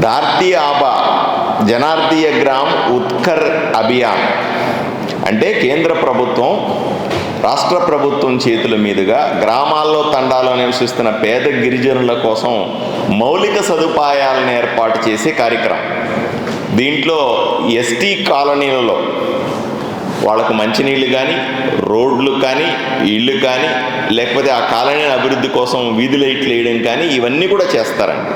ధార్తీ ఆబా జనార్దీయ గ్రామ్ ఉత్కర్ అభియాన్. అంటే కేంద్ర ప్రభుత్వం రాష్ట్ర ప్రభుత్వం చేతుల మీదుగా గ్రామాల్లో తండాలో నివసిస్తున్న పేద గిరిజనుల కోసం మౌలిక సదుపాయాలను ఏర్పాటు చేసే కార్యక్రమం. దీంట్లో ఎస్టీ కాలనీలలో వాళ్ళకు మంచినీళ్ళు కానీ రోడ్లు కానీ ఇళ్ళు కానీ లేకపోతే ఆ కాలనీ అభివృద్ధి కోసం వీధి లైట్లు వేయడం కానీ ఇవన్నీ కూడా చేస్తారండి.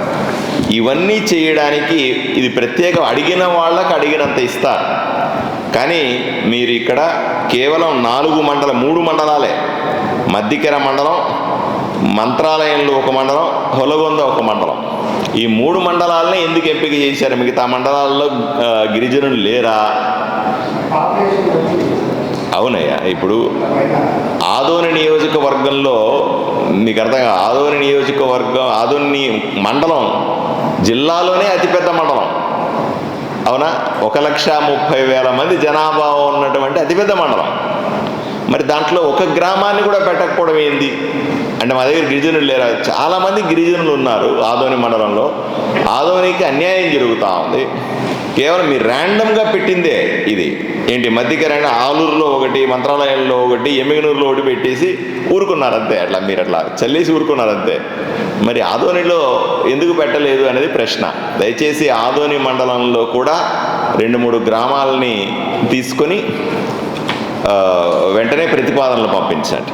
ఇవన్నీ చేయడానికి ఇది ప్రత్యేకం. అడిగిన వాళ్ళకి అడిగినంత ఇస్తారు కానీ మీరు ఇక్కడ కేవలం నాలుగు మండల మూడు మండలాలే. మద్దికెర మండలం మంత్రాలయంలో ఒక మండలం హొలగొంద ఒక మండలం. ఈ మూడు మండలాలనే ఎందుకు ఎంపిక చేశారు? మిగతా మండలాల్లో గిరిజనులు లేరా? అవునయ్యా ఇప్పుడు ఆదోని నియోజకవర్గంలో మీకు అర్థం ఆదోని నియోజకవర్గం ఆదోని మండలం జిల్లాలోనే అతిపెద్ద మండలం. అవునా? ఒక లక్ష ముప్పై వేల మంది జనాభా ఉన్నటువంటి అతిపెద్ద మండలం. మరి దాంట్లో ఒక గ్రామాన్ని కూడా పెట్టకపోవడం ఏంది? అంటే మా దగ్గర గిరిజనులు లేరా? చాలామంది గిరిజనులు ఉన్నారు ఆదోని మండలంలో. ఆదోనికి అన్యాయం జరుగుతూ ఉంది. కేవలం మీరు ర్యాండమ్గా పెట్టిందే ఇది. ఏంటి మధ్యకరైన ఆలూరులో ఒకటి మంత్రాలయంలో ఒకటి ఎమ్మిగనూరులో ఒకటి పెట్టేసి ఊరుకున్నారు అంతే అట్లా మీరు అట్లా చల్లేసి ఊరుకున్నారు అంతే మరి ఆదోనిలో ఎందుకు పెట్టలేదు అనేది ప్రశ్న. దయచేసి ఆదోని మండలంలో కూడా రెండు మూడు గ్రామాలని తీసుకొని వెంటనే ప్రతిపాదనలు పంపించండి.